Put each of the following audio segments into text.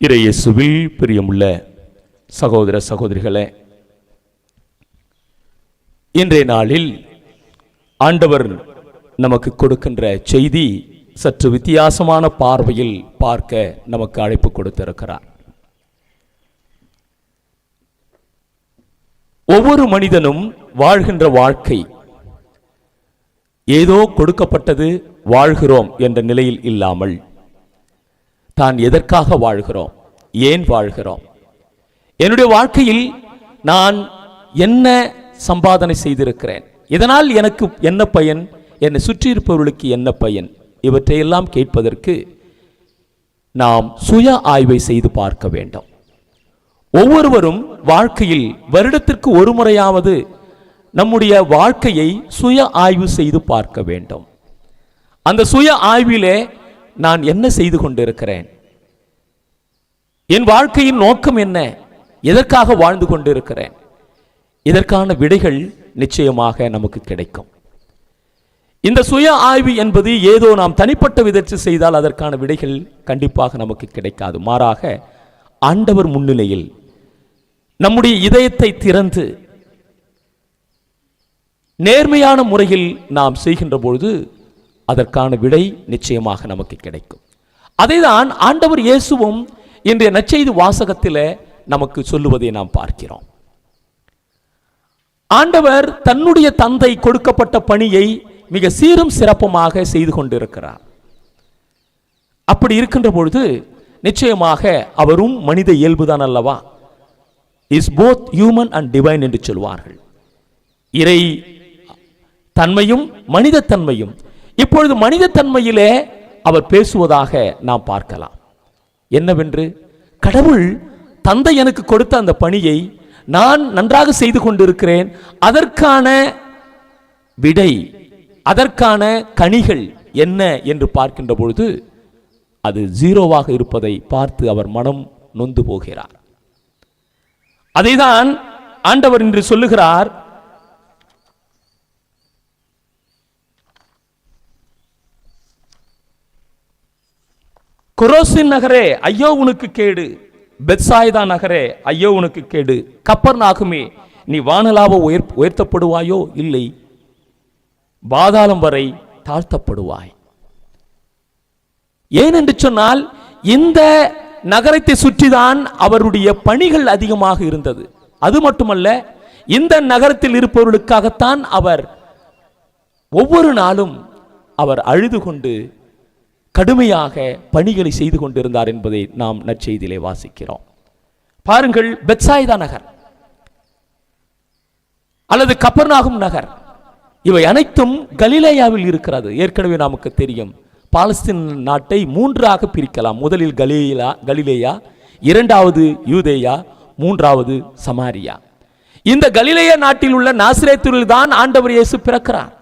இறையேசுவில் பிரியமுள்ள சகோதர சகோதரிகளே இன்றைய நாளில் ஆண்டவர் நமக்கு கொடுக்கின்ற செய்தி சற்று வித்தியாசமான பார்வையில் பார்க்க நமக்கு அழைப்பு கொடுத்திருக்கிறார். ஒவ்வொரு மனிதனும் வாழ்கின்ற வாழ்க்கை ஏதோ கொடுக்கப்பட்டது வாழ்கிறோம் என்ற நிலையில் இல்லாமல் தான் எதற்காக வாழ்கிறோம்? ஏன் வாழ்கிறோம்? என்னுடைய வாழ்க்கையில் நான் என்ன சம்பாதனை செய்திருக்கிறேன்? இதனால் எனக்கு என்ன பயன்? என்னை சுற்றியிருப்பவர்களுக்கு என்ன பயன்? இவற்றையெல்லாம் கேட்பதற்கு நாம் சுய ஆய்வை செய்து பார்க்க வேண்டும். ஒவ்வொருவரும் வாழ்க்கையில் வருடத்திற்கு ஒரு முறையாவது நம்முடைய வாழ்க்கையை சுய ஆய்வு செய்து பார்க்க வேண்டும். அந்த சுய ஆய்விலே நான் என்ன செய்து கொண்டிருக்கிறேன்? என் வாழ்க்கையின் நோக்கம் என்ன? எதற்காக வாழ்ந்து கொண்டிருக்கிறேன்? இதற்கான விடைகள் நிச்சயமாக நமக்கு கிடைக்கும். இந்த சுய ஆய்வு என்பது ஏதோ நாம் தனிப்பட்ட விதத்தில் செய்தால் அதற்கான விடைகள் கண்டிப்பாக நமக்கு கிடைக்காது. மாறாக ஆண்டவர் முன்னிலையில் நம்முடைய இதயத்தை திறந்து நேர்மையான முறையில் நாம் செய்கின்ற பொழுது அதற்கான விடை நிச்சயமாக நமக்கு கிடைக்கும். அதைதான் ஆண்டவர் இயேசுவும் இன்றைய நற்செய்தி வாசகத்தில் நமக்கு சொல்லுவதை நாம் பார்க்கிறோம். ஆண்டவர் தன்னுடைய தந்தை கொடுக்கப்பட்ட பணியை மிக சீரும் சிறப்புமாக செய்து கொண்டிருக்கிறார். அப்படி இருக்கின்ற பொழுது நிச்சயமாக அவரும் மனித இயல்புதான் அல்லவா? Is both human and divine என்று சொல்வார்கள். இறை தன்மையும் மனித தன்மையும் இப்பொழுது மனித தன்மையிலே அவர் பேசுவதாக நாம் பார்க்கலாம். என்னவென்று? கடவுள் தந்தை எனக்கு கொடுத்த அந்த பணியை நான் நன்றாக செய்து கொண்டிருக்கிறேன். அதற்கான விடை அதற்கான கனிகள் என்ன என்று பார்க்கின்ற பொழுது அது ஜீரோவாக இருப்பதை பார்த்து அவர் மனம் நொந்து போகிறார். அதைதான் ஆண்டவர் இன்று சொல்லுகிறார் குரோசின் நகரே ஐயோ உனக்கு கேடு. பெத்சாய்தா நகரே ஐயோ உனக்கு கேடு. கப்பர் நாகுமே நீ வானலாவ உயர் உயர்த்தப்படுவாயோ? இல்லை. பாதாளம் வரை தாழ்த்தப்படுவாய். ஏன் என்று சொன்னால் இந்த நகரத்தை சுற்றிதான் அவருடைய பணிகள் அதிகமாக இருந்தது. அது மட்டுமல்ல இந்த நகரத்தில் இருப்பவர்களுக்காகத்தான் அவர் ஒவ்வொரு நாளும் அவர் அழுது கொண்டு கடுமையாக பணிகளை செய்து கொண்டிருந்தார் என்பதை நாம் நற்செய்தியிலே வாசிக்கிறோம். பாருங்கள் பெத்சாய்தா நகர். அல்லது கப்பர்நாகும் நகர். இவை அனைத்தும் கலிலேயாவில் இருக்கிறது. ஏற்கனவே நமக்கு தெரியும். பாலஸ்தீன் நாட்டை மூன்றாக பிரிக்கலாம். முதலில் கலீலா கலிலேயா இரண்டாவது யூதேயா மூன்றாவது சமாரியா. இந்த கலிலேயா நாட்டில் உள்ள நாசிரேத்தூரில் தான் ஆண்டவர் இயேசு பிறக்கிறார்.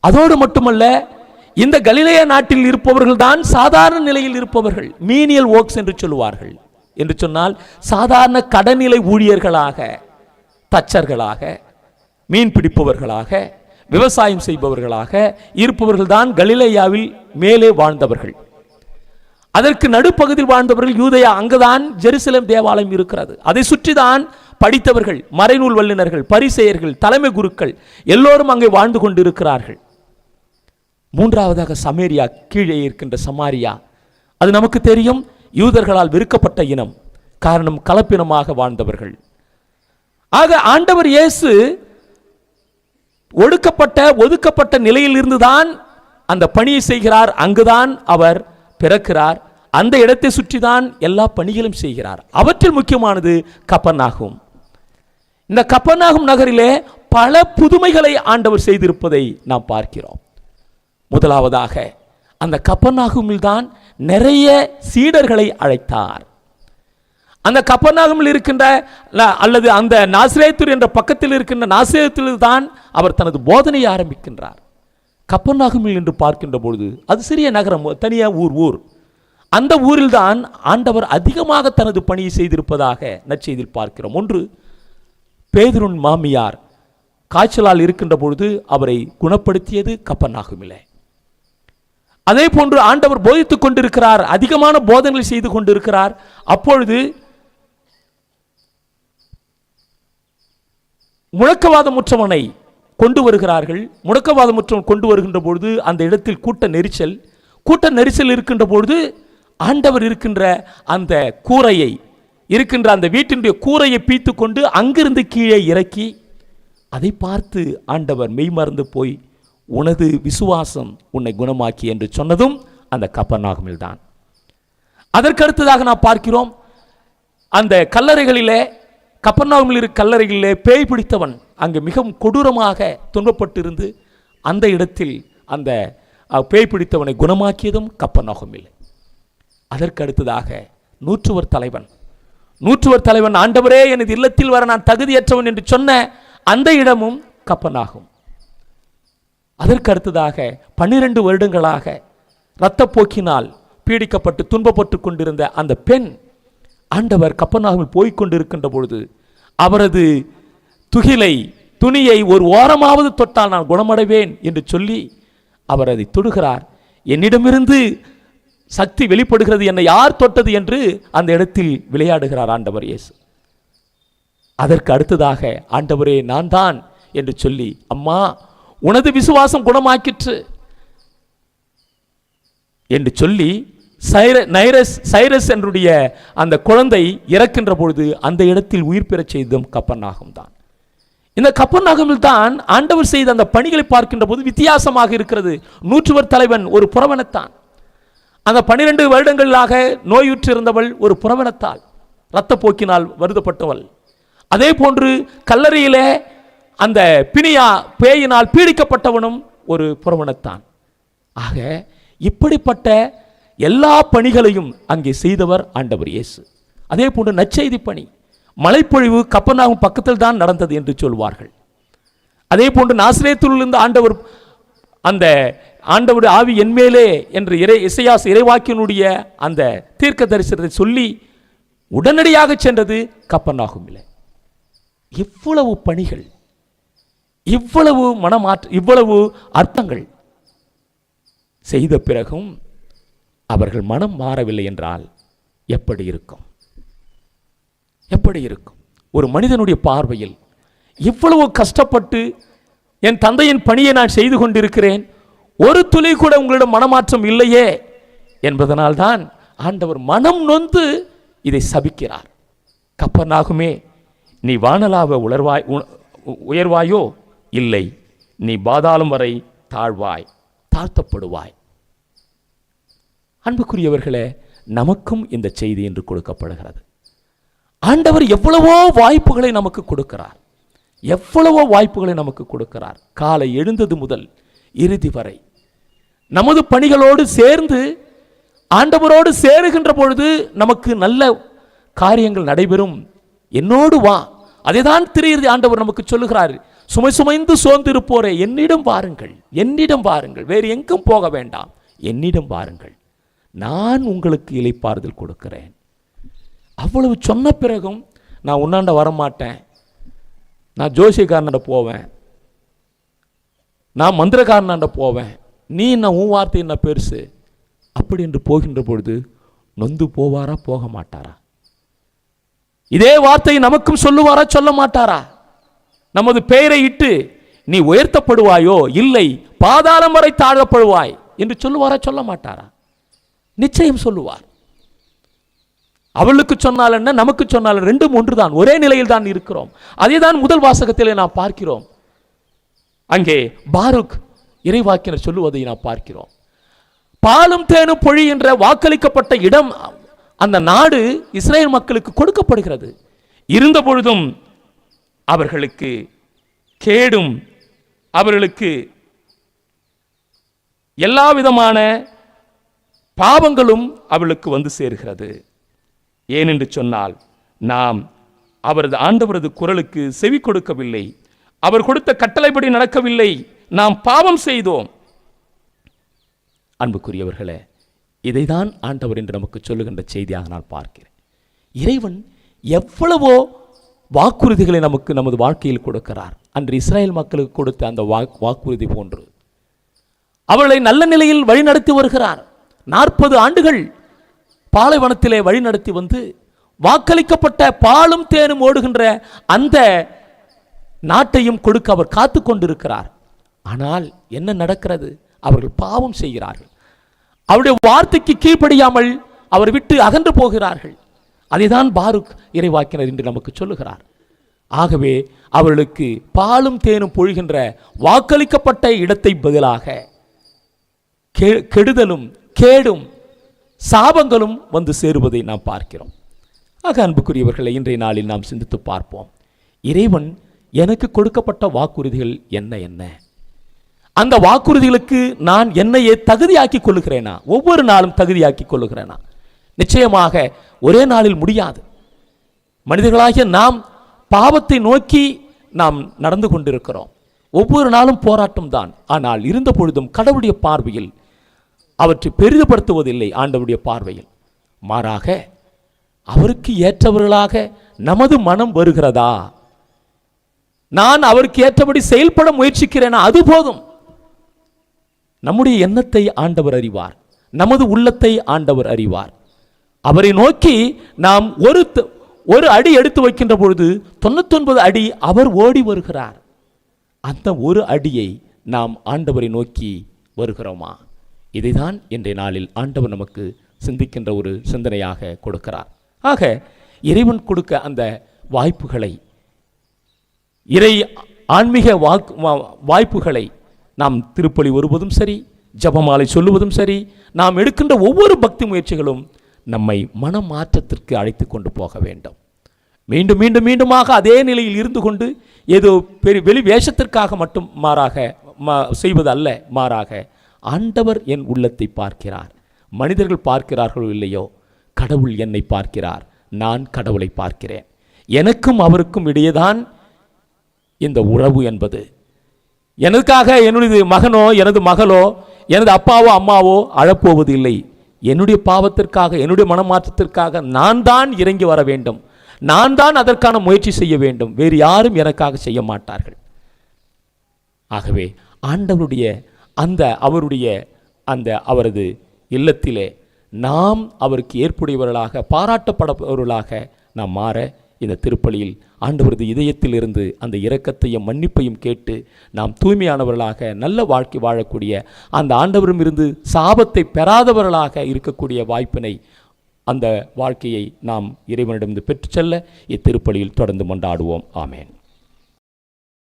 அதோடு மட்டுமல்ல இந்த கலிலேய நாட்டில் இருப்பவர்கள் தான் சாதாரண நிலையில் இருப்பவர்கள். மீனியல் ஒர்க்ஸ் என்று சொல்லுவார்கள். என்று சொன்னால் சாதாரண கடநிலை ஊழியர்களாக தச்சர்களாக மீன் பிடிப்பவர்களாக விவசாயம் செய்பவர்களாக இருப்பவர்கள் தான் கலிலேயாவில் மேலே வாழ்ந்தவர்கள். அதற்கு நடுப்பகுதியில் வாழ்ந்தவர்கள் யூதயா அங்குதான் ஜெருசலேம் தேவாலயம் இருக்கிறது. அதை சுற்றிதான் படித்தவர்கள் மறைநூல் வல்லுநர்கள் பரிசெயர்கள் தலைமை குருக்கள் எல்லோரும் அங்கே வாழ்ந்து கொண்டிருக்கிறார்கள். மூன்றாவதாக சமேரியா கீழே இருக்கின்ற சமாரியா. அது நமக்கு தெரியும் யூதர்களால் வெறுக்கப்பட்ட இனம் காரணம் கலப்பினமாக வாழ்ந்தவர்கள். ஆக ஆண்டவர் இயேசு ஒடுக்கப்பட்ட ஒதுக்கப்பட்ட நிலையில் இருந்துதான் அந்த பணியை செய்கிறார். அங்குதான் அவர் பிறக்கிறார். அந்த இடத்தை சுற்றிதான் எல்லா பணிகளும் செய்கிறார். அவற்றில் முக்கியமானது கப்பனாகும் இந்த கப்பனாகும் நகரிலே பல புதுமைகளை ஆண்டவர் செய்திருப்பதை நாம் பார்க்கிறோம். முதலாவதாக அந்த கப்பர்நாகுமில் தான் நிறைய சீடர்களை அழைத்தார். அந்த கப்பர்நாகமில் இருக்கின்ற அல்லது அந்த நாசிரேத்தூர் என்ற பக்கத்தில் இருக்கின்ற நாசிரேத்தில் தான் அவர் தனது போதனையை ஆரம்பிக்கின்றார். கப்பர்நாகமில் என்று பார்க்கின்ற பொழுது அது சிறிய நகரம் தனியாக ஊர் ஊர். அந்த ஊரில் தான் ஆண்டவர் அதிகமாக தனது பணியை செய்திருப்பதாக நற்செய்தியில் பார்க்கிறோம். ஒன்று பேதுருன் மாமியார் காய்ச்சலால் இருக்கின்ற பொழுது அவரை குணப்படுத்தியது கப்பனாகுமில்லை அதே போன்று ஆண்டவர் போதித்துக் கொண்டிருக்கிறார் அதிகமான போதனை செய்து கொண்டிருக்கிறார். அப்பொழுது முழக்கவாதமுற்றவனை கொண்டு வருகிறார்கள். முழக்கவாதமுற்றவன் கொண்டு வருகின்ற பொழுது அந்த இடத்தில் கூட்ட நெரிசல் கூட்ட நெரிசல் இருக்கின்ற பொழுது ஆண்டவர் இருக்கின்ற அந்த கூரையை இருக்கின்ற அந்த வீட்டினுடைய கூரையை பீத்து கொண்டு அங்கிருந்து கீழே இறக்கி அதை பார்த்து ஆண்டவர் மெய்மறந்து போய் உனது விசுவாசம் உன்னை குணமாக்கி என்று சொன்னதும் அந்த கப்பர்நாகமில் தான் அதற்கு அடுத்ததாக நாம் பார்க்கிறோம் அந்த கல்லறைகளிலே கப்பர்நாகமில் இருக்க கல்லறைகளிலே பேய் பிடித்தவன் அங்கு மிகவும் கொடூரமாக துன்பப்பட்டிருந்து அந்த இடத்தில் அந்த பேய் பிடித்தவனை குணமாக்கியதும் கப்பர்நாகமில் அதற்கடுத்ததாக நூற்றுவர் தலைவன் நூற்றுவர் தலைவன் ஆண்டவரே எனது இல்லத்தில் வர நான் தகுதியற்றவன் என்று சொன்ன அந்த இடமும் கப்பனாகும் அதற்கு அடுத்ததாக பன்னிரண்டு வருடங்களாக இரத்தப்போக்கினால் பீடிக்கப்பட்டு துன்பப்பட்டு கொண்டிருந்த அந்த பெண் ஆண்டவர் கப்பனாவில் போய்க் கொண்டிருக்கின்ற பொழுது அவரது துகிலை துணியை ஒரு ஓரமாவது தொட்டால் நான் குணமடைவேன் என்று சொல்லி அவர் அதை தொடுகிறார். என்னிடமிருந்து சக்தி வெளிப்படுகிறது என்னை யார் தொட்டது என்று அந்த இடத்தில் விளையாடுகிறார் ஆண்டவர் இயேசு. அதற்கு அடுத்ததாக ஆண்டவரே நான் தான் என்று சொல்லி அம்மா உனது விசுவாசம் குணமாக்கிற்று. என்று சொல்லி சைர நைரஸ் சைரஸ் என்றுடைய அந்த குழந்தை இறக்கின்ற பொழுது அந்த இடத்தில் உயிர் பெறச் செய்ததும் கப்பர்நாகம் தான். இந்த கப்பர்நாகமில் தான் ஆண்டவர் செய்த அந்த பணிகளை பார்க்கின்ற போது வித்தியாசமாக இருக்கிறது. நூற்றுவர் தலைவன் ஒரு புறவனத்தான். அந்த பனிரெண்டு வருடங்களாக நோயுற்று இருந்தவள் ஒரு புறவனத்தால் இரத்தப்போக்கினால் வருதப்பட்டவள். அதே போன்று கல்லறையிலே அந்த பிணியா பேயினால் பீடிக்கப்பட்டவனும் ஒரு புறவனத்தான். ஆக இப்படிப்பட்ட எல்லா பணிகளையும் அங்கே செய்தவர் ஆண்டவர் இயேசு. அதே போன்று நற்செய்தி பணி மலைப்பொழிவு கப்பனாகும் பக்கத்தில் தான் நடந்தது என்று சொல்வார்கள். அதே போன்று நாசிரியத்திலிருந்து ஆண்டவர் அந்த ஆண்டவருடைய ஆவி என்மேலே என்று இறை இசையாஸ் இறைவாக்கியனுடைய அந்த தீர்க்க தரிசனத்தை சொல்லி உடனடியாக சென்றது கப்பனாகும் இல்லை எவ்வளவு பணிகள் இவ்வளவு மனமாற்ற இவ்வளவு அர்த்தங்கள் செய்த பிறகும் அவர்கள் மனம் மாறவில்லை என்றால் எப்படி இருக்கும்? எப்படி இருக்கும்? ஒரு மனிதனுடைய பார்வையில் இவ்வளவு கஷ்டப்பட்டு என் தந்தையின் பணியை நான் செய்து கொண்டிருக்கிறேன் ஒரு துளி கூட உங்களிடம் மனமாற்றம் இல்லையே என்பதனால்தான் ஆண்டவர் மனம் நொந்து இதை சபிக்கிறார். கப்பனாகுமே நீ வானலாவ உலர்வாய் உ- உ- உயர்வாயோ? இல்லை நீ பாதாளம் வரை தாழ்வாய் தாழ்த்தப்படுவாய். அன்புக்குரியவர்களே நமக்கும் இந்த செய்தி என்று கொடுக்கப்படுகிறது. ஆண்டவர் எவ்வளவோ வாய்ப்புகளை நமக்கு கொடுக்கிறார். எவ்வளவோ வாய்ப்புகளை நமக்கு கொடுக்கிறார். காலை எழுந்தது முதல் இறுதி வரை. நமது பணிகளோடு சேர்ந்து ஆண்டவரோடு சேருகின்ற பொழுது நமக்கு நல்ல காரியங்கள் நடைபெறும். என்னோடு வா. அதைதான் திரியிறது ஆண்டவர் நமக்கு சொல்லுகிறார். சுமை சுமைந்து சோர்ந்திருப்போரே என்னிடம் வாருங்கள் என்னிடம் வாருங்கள். வேறு எங்கும் போக வேண்டாம். என்னிடம் வாருங்கள். நான் உங்களுக்கு இலைப்பாறுதல் கொடுக்கிறேன். அவ்வளவு சொன்ன பிறகும் நான் உன்னாண்ட வரமாட்டேன். நான் ஜோசியக்காரனாண்ட போவேன். நான் மந்திரக்காரனாண்ட போவேன். நீ என்ன உன் வார்த்தை என்ன பெருசு? அப்படி என்று போகின்ற பொழுது நொந்து போவாரா போக மாட்டாரா? இதே வார்த்தையை நமக்கும் சொல்லுவாரா சொல்ல மாட்டாரா? நமது பெயரை இட்டு நீ உயர்த்தப்படுவாயோ? இல்லை. பாதாளம் வரை தாழப்படுவாய் என்று சொல்லுவாரா? சொல்ல மாட்டாரா? நிச்சயம் சொல்லுவார். அவளுக்கு சொன்னால் என்ன? நமக்கு சொன்னால் ரெண்டும் ஒன்றுதான். ஒரே நிலையில் தான் இருக்கிறோம். அதே தான் முதல் வாசகத்திலே நாம் பார்க்கிறோம். அங்கே பாருக் இறைவாக்கினர் சொல்லுவதை நாம் பார்க்கிறோம். பாலும் தேனும் பொழி என்ற வாக்களிக்கப்பட்ட இடம் அந்த நாடு இஸ்ரேல் மக்களுக்கு கொடுக்கப்படுகிறது. இருந்த பொழுதும் அவர்களுக்கு கேடும் அவர்களுக்கு எல்லா விதமான பாவங்களும் அவளுக்கு வந்து சேர்கிறது. ஏனென்று சொன்னால் நாம் அவரது ஆண்டவரது குரலுக்கு செவி கொடுக்கவில்லை. அவர் கொடுத்த கட்டளைப்படி நடக்கவில்லை. நாம் பாவம் செய்தோம். அன்புக்குரியவர்களே இதைதான் ஆண்டவர் என்று நமக்கு சொல்லுகின்ற செய்தியாக நான் பார்க்கிறேன். இறைவன் எவ்வளவோ வாக்குறுதிகளை நமக்கு நமது வாழ்க்கையில் கொடுக்கிறார். அன்று இஸ்ரேல் மக்களுக்கு கொடுத்த அந்த வாக்குறுதி போன்று. அவளை நல்ல நிலையில் வழிநடத்தி வருகிறார். நாற்பது ஆண்டுகள் பாலைவனத்திலே வழிநடத்தி வந்து வாக்களிக்கப்பட்ட பாலும் தேனும் ஓடுகின்ற அந்த நாட்டையும் கொடுக்க அவர் காத்து கொண்டிருக்கிறார். ஆனால் என்ன நடக்கிறது? அவர்கள் பாவம் செய்கிறார்கள். அவருடைய வார்த்தைக்கு கீழ்ப்படியாமல் அவர் விட்டு அகன்று போகிறார்கள். அதைதான் பாருக் இறைவாக்கினர் என்று நமக்கு சொல்லுகிறார். ஆகவே அவர்களுக்கு பாலும் தேனும் பொழிகின்ற வாக்களிக்கப்பட்ட இடத்தை பதிலாக கெடுதலும் கேடும் சாபங்களும் வந்து சேருவதை நாம் பார்க்கிறோம். ஆக அன்புக்குரியவர்களை இன்றைய நாளில் நாம் சிந்தித்து பார்ப்போம். இறைவன் எனக்கு கொடுக்கப்பட்ட வாக்குறுதிகள் என்ன என்ன? அந்த வாக்குறுதிகளுக்கு நான் என்னையே தகுதியாக்கி கொள்ளுகிறேனா? ஒவ்வொரு நாளும் தகுதியாக்கி கொள்ளுகிறேனா? நிச்சயமாக ஒரே நாளில் முடியாது. மனிதர்களாகிய நாம் பாவத்தை நோக்கி நாம் நடந்து கொண்டிருக்கிறோம். ஒவ்வொரு நாளும் போராட்டம் தான். ஆனால் இருந்த பொழுதும் கடவுளுடைய பார்வையில் அவற்றை பெரிதுபடுத்துவதில்லை ஆண்டவருடைய பார்வையில். மாறாக அவருக்கு ஏற்றவர்களாக நமது மனம் வருகிறதா? நான் அவருக்கு ஏற்றபடி செயல்பட முயற்சிக்கிறேனா? அது போதும். நம்முடைய எண்ணத்தை ஆண்டவர் அறிவார். நமது உள்ளத்தை ஆண்டவர் அறிவார். அவரை நோக்கி நாம் ஒரு ஒரு அடி எடுத்து வைக்கின்ற பொழுது தொண்ணூத்தொன்பது அடி அவர் ஓடி வருகிறார். அந்த ஒரு அடியை நாம் ஆண்டவரை நோக்கி வருகிறோமா? இதைதான் இன்றைய நாளில் ஆண்டவர் நமக்கு சிந்திக்கின்ற ஒரு சிந்தனையாக கொடுக்கிறார். ஆக இறைவன் கொடுக்க அந்த வாய்ப்புகளை இறை ஆன்மீக வாக்கு வா- வாய்ப்புகளை நாம் திருப்பலி வருவதும் சரி ஜபமாலை சொல்லுவதும் சரி நாம் எடுக்கின்ற ஒவ்வொரு பக்தி முயற்சிகளும் நம்மை மனமாற்றத்திற்கு அழைத்து கொண்டு போக வேண்டும். மீண்டும் மீண்டும் மீண்டுமாக அதே நிலையில் இருந்து கொண்டு ஏதோ பெரிய வெளி வேஷத்திற்காக மட்டும் மாறாக மா- செய்வது அல்ல மாறாக ஆண்டவர் என் உள்ளத்தை பார்க்கிறார். மனிதர்கள் பார்க்கிறார்களோ இல்லையோ கடவுள் என்னை பார்க்கிறார். நான் கடவுளை பார்க்கிறேன். எனக்கும் அவருக்கும் இடையேதான் இந்த உறவு என்பது. எனதுக்காக என்னுடைய மகனோ எனது மகளோ எனது அப்பாவோ அம்மாவோ அழப்போவது இல்லை என்னுடைய பாவத்திற்காக என்னுடைய மனமாற்றத்திற்காக நான் தான் இறங்கி வர வேண்டும். நான் தான் அதற்கான முயற்சி செய்ய வேண்டும். வேறு யாரும் எனக்காக செய்ய மாட்டார்கள். ஆகவே ஆண்டவருடைய அந்த அவருடைய அந்த அவரது இல்லத்திலே நாம் அவருக்கு ஏற்புடையவர்களாக பாராட்டப்படவர்களாக நாம் மாற இந்த திருப்பலியில் ஆண்டவரது இதயத்திலிருந்து அந்த இரக்கத்தையும் மன்னிப்பையும் கேட்டு நாம் தூய்மையானவர்களாக நல்ல வாழ்க்கை வாழக்கூடிய அந்த ஆண்டவரும் இருந்து சாபத்தை பெறாதவர்களாக இருக்கக்கூடிய வாய்ப்பினை அந்த வாழ்க்கையை நாம் இறைவனிடமிருந்து பெற்று செல்ல இத்திருப்பலியில் தொடர்ந்து கொண்டாடுவோம் ஆமேன்.